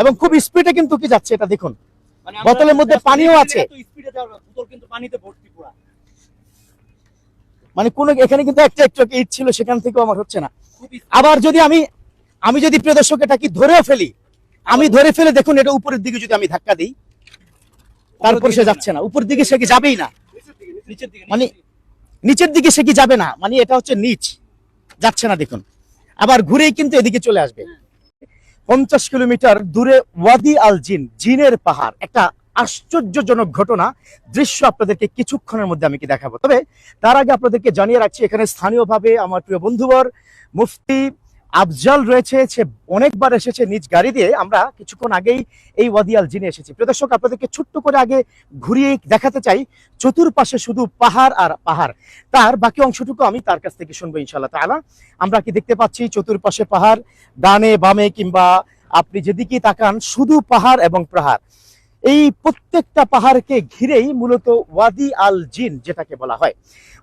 এবং খুব স্পিডে কিন্তু কি যাচ্ছে এটা দেখুন। মানে বোতলের মধ্যে পানিও আছে। মানে কোনো এখানে কিন্তু একটা একটু ইট ছিল সেখান থেকেও আমার হচ্ছে না। আবার যদি আমি আমি যদি প্রিয় দর্শক এটা কি ধরেও ফেলি আমি ধরে ফেলে দেখুন এটা উপরের দিকে যদি আমি ধাক্কা দিই তারপর সে যাচ্ছে না। উপর দিকে সে কি যাবেই না? মানে নিচের দিকে সে কি যাবে না? মানে এটা হচ্ছে নিচ যাচ্ছে না দেখুন। আবার ঘুরেই কিন্তু এদিকে চলে আসবে। পঞ্চাশ কিলোমিটার দূরে ওয়াদি আল জিন, জিনের পাহাড়। একটা আশ্চর্যজনক ঘটনা। দৃশ্য আপনাদেরকে কিছুক্ষণের মধ্যে আমি কি দেখাবো। তবে তার আগে আপনাদেরকে জানিয়ে রাখছি, এখানে স্থানীয়ভাবে আমার প্রিয় বন্ধুবর, মুফতি আফজাল রয়েছে, সে অনেকবার এসেছে নিজ গাড়ি দিয়ে। আমরা কিছুক্ষণ আগেই এই ওয়াদিয়াল জিনে এসেছি। প্রিয় দর্শক, আপনাদেরকে ছোট্ট করে আগে ঘুরিয়ে দেখাতে চাই, চতুর্পাশে শুধু পাহাড় আর পাহাড়। তার বাকি অংশটুকু আমি তার কাছ থেকে শুনব ইনশাল্লাহ তাআলা। আমরা কি দেখতে পাচ্ছি চতুর্পাশে পাহাড়, ডানে বামে কিংবা আপনি যেদিকে তাকান, শুধু পাহাড় এবং পাহাড়। এই প্রত্যেকটা পাহাড়কে ঘিরেই মূলত ওয়াদি আল জিন যেটাকে বলা হয়।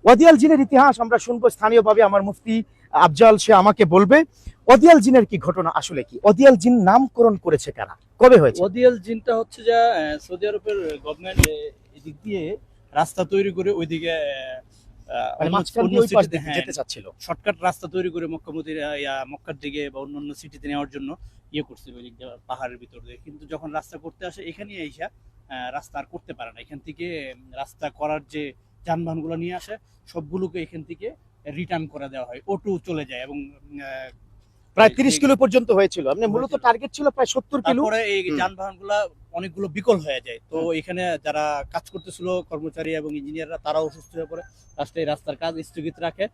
ওয়াদি আল জিনের ইতিহাস আমরা শুনব স্থানীয়ভাবে, আমার মুফতি আফজাল, সে আমাকে বলবে ওদিয়াল জিনের কি ঘটনা আসলে কি? ওদিয়াল জিন নামকরণ করেছে কারা? কবে হয়েছে? ওদিয়াল জিনটা হচ্ছে যা সৌদি আরবের গভর্নমেন্ট এদিক দিয়ে রাস্তা তৈরি করে ওইদিকে শর্টকাট রাস্তা তৈরি করে মক্কা মদিনা ইয়া মক্কার দিকে বা অন্যান্য সিটিতে নেওয়ার জন্য ইয়ে করছিল ওই পাহাড়ের ভিতর দিয়ে। কিন্তু যখন রাস্তা করতে আসে এখানে আইসা রাস্তা আর করতে পারে না। এখান থেকে রাস্তা করার যে যানবাহনগুলো নিয়ে আসে সবগুলোকে এখান থেকে রিটার্ন করে দেওয়া হয়। ওটু চলে যায় এবং প্রায় তিরিশ কিলো পর্যন্ত হয়েছিল। আপনি মূলত টার্গেট ছিল প্রায় সত্তর কিলো। এই। যানবাহনগুলা অনেকগুলো বিকল হয়ে যায়। তো এখানে যারা কাজ করতেছিল কর্মচারী এবং ইঞ্জিনিয়াররা তারা অসুস্থ হয়ে পড়ে। এই রাস্তার কাজ স্থগিত রাখে।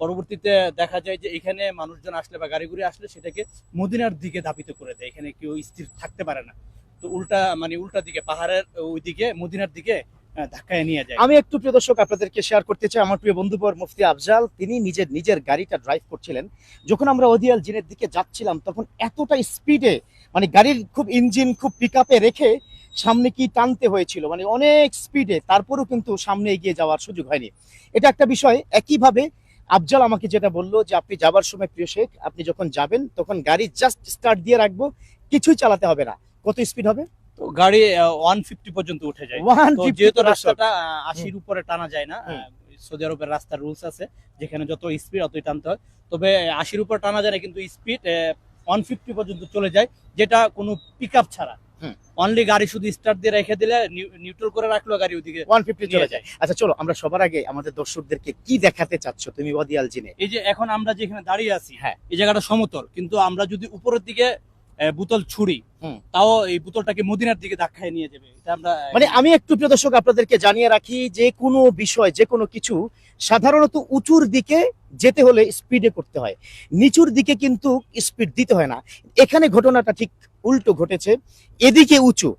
পরবর্তীতে দেখা যায় যে এখানে মানুষজন আসলে বা গাড়ি ঘুরে আসলে সেটাকে মদিনার দিকে ধাপিত করে দেয়। এখানে কেউ স্থির থাকতে পারে না। তো উল্টা মানে উল্টা দিকে পাহাড়ের ওই দিকে মদিনার দিকে ধাক্কায় নিয়ে যায়। আমি একটু প্রিয় দর্শক আপনাদেরকে শেয়ার করতে চাই। আমার প্রিয় বন্ধুবর মুফতি আফজাল তিনি নিজের নিজের গাড়িটা ড্রাইভ করছিলেন। যখন আমরা ওদিয়াল জিনের দিকে যাচ্ছিলাম তখন এতটা স্পিডে মানে গাড়ির খুব ইঞ্জিন খুব পিক রেখে সামনে কি টানতে হয়েছিল? মানে অনেক স্পিডে তারপরেও কিন্তু সামনে এগিয়ে যাওয়ার সুযোগ হয়নি। এটা একটা বিষয়। একইভাবে আফজাল আমাকে যেটা বলল যে আপনি যাবার সময় প্রিয় শেখ আপনি যখন যাবেন তখন গাড়ি জাস্ট স্টার্ট দিয়ে রাখব কিছুই চালাতে হবে না। কত স্পিড হবে? তো গাড়ি ওয়ান ফিফটি পর্যন্ত উঠে যায়। যেহেতু রাস্তাটা আশির উপরে টানা যায় না সৌদি আরবের রাস্তার রুলস আছে যেখানে যত স্পিড অতই টানতে হয়। তবে আশির উপর টানা যায় না কিন্তু স্পিড ওয়ান ফিফটি পর্যন্ত চলে যায়। যেটা কোনো পিক আপ ছাড়া হুম। অনলি গাড়ি শুধু স্টার্ট দিয়ে রেখে দিলে নিউট্রাল করে রাখল গাড়ি ওদিকে ওয়ান ফিফটি চলে যায় আচ্ছা চলো আমরা সবার আগে আমাদের দর্শকদেরকে কি দেখাতে চাচ্ছ তুমি ওয়াদিয়াল জিনে এই যে এখন আমরা যেখানে দাঁড়িয়ে আছি হ্যাঁ। এই জায়গাটা সমতল কিন্তু আমরা যদি উপরের দিকে বোতল ছুড়ি হুম। তাও এই বোতলটাকে মদিনার দিকে ধাক্কায় নিয়ে যাবে। এটা আমরা মানে আমি একটু প্রিয় দর্শক আপনাদেরকে জানিয়ে রাখি যে কোনো বিষয় যে কোনো কিছু সাধারণত উঁচুর দিকে যেতে হলে স্পিডে করতে হয়। নিচুর দিকে কিন্তু স্পিড দিতে হয় না। এখানে ঘটনাটা ঠিক উল্টো ঘটেছে। এদিকে উঁচু।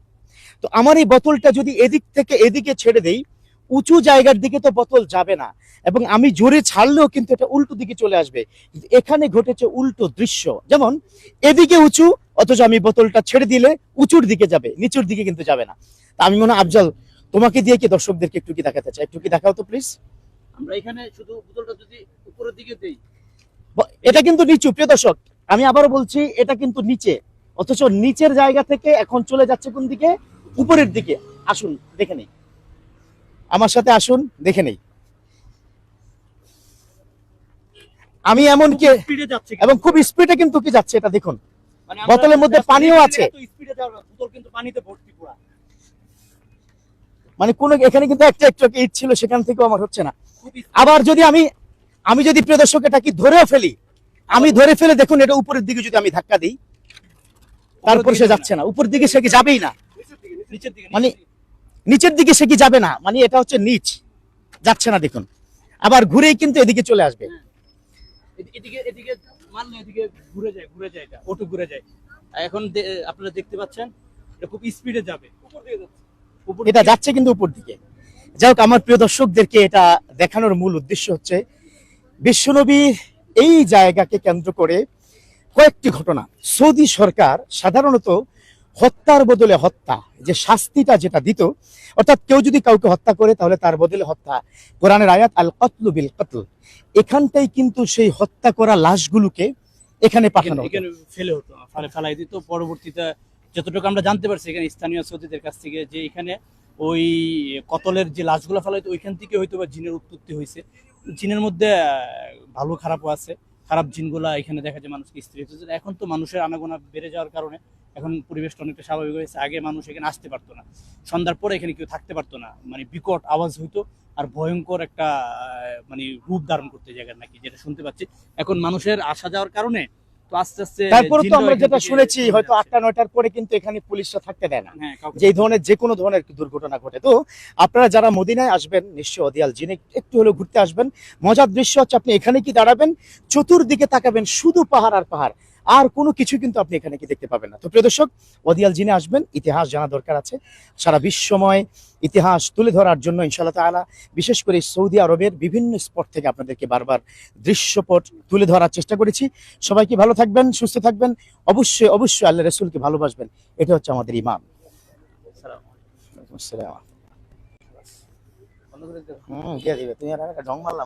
তো আমার এই বোতলটা যদি এদিক থেকে এদিকে ছেড়ে দেই উঁচু জায়গার দিকে তো বোতল যাবে না। এবং আমি জোরে ছাড়লেও কিন্তু এটা উল্টো দিকে চলে আসবে। এখানে ঘটেছে উল্টো দৃশ্য। যেমন এদিকে উঁচু অথচ আমি বোতলটা ছেড়ে দিলে উঁচুর দিকে যাবে নিচুর দিকে কিন্তু যাবে না। তা আমি মনে হয় আফজাল তোমাকে দিয়ে কি দর্শকদেরকে একটু কি দেখাতে চাই? একটু কি দেখাও তো প্লিজ আমরা এখানে শুধু বোতলটা যদি উপরের দিকে দেই। এটা কিন্তু নিচু প্রিয় দর্শক। আমি আবারও বলছি এটা কিন্তু নিচে। অথচ নিচের জায়গা থেকে এখন চলে যাচ্ছে কোন দিকে? উপরের দিকে। আসুন দেখে নেই। আমার সাথে আসুন দেখে নেই। আমি এমনকি স্পিডে যাচ্ছে এবং খুব স্পিডে কিন্তু কি যাচ্ছে এটা দেখুন। বোতলের মধ্যে পানিও আছে। মানে কোন এখানে কিন্তু একটা একটু ইট ছিল সেখান থেকেও আমার হচ্ছে না। আবার যদি আমি আমি যদি প্রিয় দর্শক এটা কি ধরেও ফেলি। আমি ধরে ফেলে দেখুন এটা উপরের দিকে যদি আমি ধাক্কা দিই তারপর সে যাচ্ছে না। উপর দিকে সে কি যাবেই না? নিচের দিকে মানে- নিচের দিকে। সে কি যাবে না? মানে এটা হচ্ছে নিচ। যাচ্ছে না দেখুন। আবার ঘুরেই কিন্তু এদিকে চলে আসবে। এদি- এদিকে এদিকে মারলে এদিকে ঘুরে যায় ঘুরে যায় এটা অটো ঘুরে যায়। এখন আপনারা দেখতে পাচ্ছেন এটা খুব স্পিডে যাবে। উপর দিকে যাচ্ছে। উপর এটা যাচ্ছে কিন্তু উপর দিকে। যাই হোক আমার প্রিয় দর্শকদেরকে এটা দেখানোর মূল উদ্দেশ্য হচ্ছে বিশ্বনবীর এই জায়গাকে কেন্দ্র করে কয়েকটি ঘটনা। সৌদি সরকার সাধারণত হত্যার বদলে হত্যা যে শাস্তিটা যেটা দিত অর্থাৎ কেউ যদি কাউকে হত্যা করে তাহলে তার বদলে হত্যা। কোরআনের আয়াত আল কতলু বিল কতল এখানটাই কিন্তু সেই হত্যা করা লাশগুলোকে এখানে পাঠানো ফেলে হতো ফেলে ফেলাই দিত। পরবর্তীতে যতটুকু আমরা জানতে পারছি এখানে স্থানীয় সৌদিদের কাছ থেকে যে এখানে ওই কতলের যে লাশগুলো ফেলা হতো ওইখান থেকে হয়তো বা জিনের উৎপত্তি হয়েছে। জিনের মধ্যে ভালো খারাপও আছে। খারাপ জিনগুলা এখানে দেখা যায় মানুষকে স্ত্রী হচ্ছে। এখন তো মানুষের আনাগোনা বেড়ে যাওয়ার কারণে এখন পরিবেশটা অনেকটা স্বাভাবিক হয়েছে আগে মানুষ এখানে আসতে পারতো না। সন্ধ্যার পরে এখানে কেউ থাকতে পারতো না। মানে বিকট আওয়াজ হইতো আর ভয়ঙ্কর একটা মানে রূপ ধারণ করতে জায়গা নাকি, যেটা শুনতে পাচ্ছি। এখন মানুষের আসা যাওয়ার কারণে তারপরে তো আমরা যেটা শুনেছি হয়তো আটটা নয়টার পরে কিন্তু এখানে পুলিশরা থাকতে দেয় না। হ্যাঁ যে ধরনের যে কোনো ধরনের দুর্ঘটনা ঘটে। তো আপনারা যারা মদিনায় আসবেন অদিয়াল যিনি একটু হলেও ঘুরতে আসবেন। মজার দৃশ্য হচ্ছে আপনি এখানে কি দাঁড়াবেন চতুর্দিকে তাকাবেন শুধু পাহাড় আর পাহাড়। আর কোনো কিছু কিন্তু আপনি এখানে কি দেখতে পাবেন না। তো প্রিয় দর্শক অদিয়াল জিনে আসবেন ইতিহাস জানা দরকার আছে। সারা বিশ্বময় ইতিহাস তুলে ধরার জন্য ইনশাআল্লাহ তাআলা বিশেষ করে সৌদি আরবের বিভিন্ন স্পট থেকে আপনাদেরকে বারবার দৃশ্যপট তুলে ধরার চেষ্টা করেছি। সবাই কি ভালো থাকবেন সুস্থ থাকবেন? অবশ্যই অবশ্যই আল্লাহ রসুলকে ভালোবাসবেন। এটা হচ্ছে আমাদের করে দিয়ে দিবে। তুমি আর একটা ঢং মারলাম